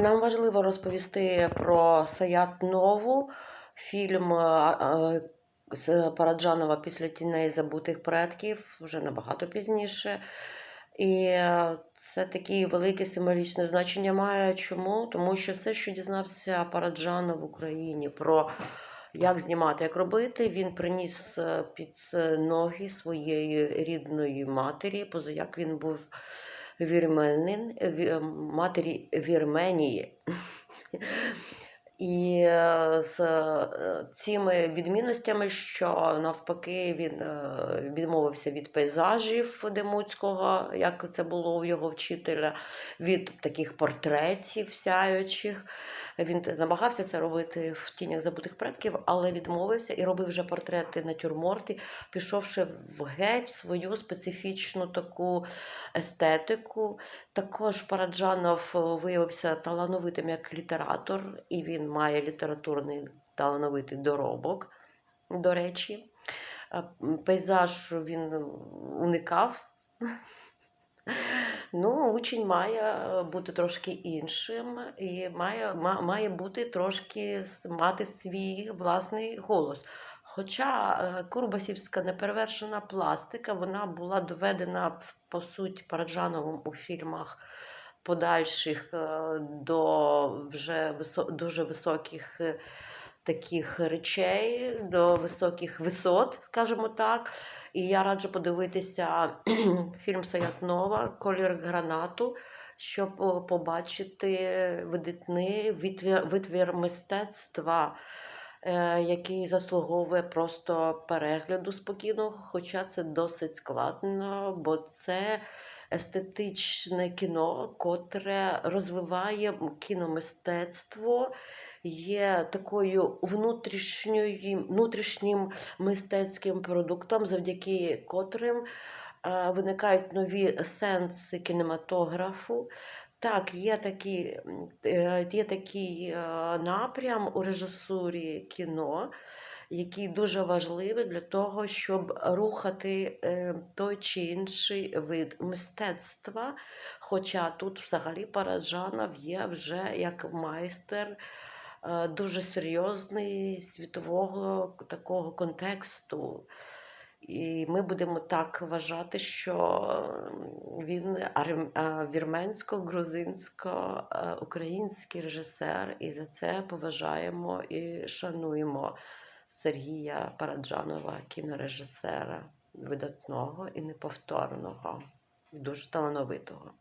Нам важливо розповісти про Саят Нову, фільм е, е, з Параджанова після тіней забутих предків, вже набагато пізніше. І це таке велике символічне значення має. Чому? Тому що все, що дізнався Параджанов в Україні про як знімати, як робити, він приніс е, під ноги своєї рідної матері, поза як він був вірменин, ві- матері Вірменії. І е, з е, цими відмінностями, що навпаки він е, відмовився від пейзажів Демуцького, як це було у його вчителя, від таких портретів сяючих. Він намагався це робити в тінях забутих предків, але відмовився і робив вже портрети натюрморти, пішовши в геть свою специфічну таку естетику. Також Параджанов виявився талановитим як літератор, і він має літературний талановитий доробок, до речі. Пейзаж він уникав. Ну, учень має е, бути трошки іншим і має, має бути трошки мати свій власний голос. Хоча е, Курбасівська неперевершена пластика, вона була доведена по суті Параджановим у фільмах подальших е, до вже дуже високих е, таких речей, до високих висот, скажімо так. І я раджу подивитися фільм Саят Нова Колір гранату, щоб побачити видатний витвір, витвір мистецтва, е, який заслуговує просто перегляду спокійного, хоча це досить складно, бо це естетичне кіно, котре розвиває кіномистецтво. Є такою внутрішньою, внутрішнім мистецьким продуктом, завдяки котрим е, виникають нові сенси кінематографу. Так, є такий, е, є такий е, напрям у режисурі кіно, який дуже важливий для того, щоб рухати е, той чи інший вид мистецтва. Хоча тут взагалі Параджанов є вже як майстер е, дуже серйозний світового такого контексту. І ми будемо так вважати, що він е, вірменсько-грузинсько-український режисер, і за це поважаємо і шануємо Сергія Параджанова, кінорежисера, видатного і неповторного, дуже талановитого.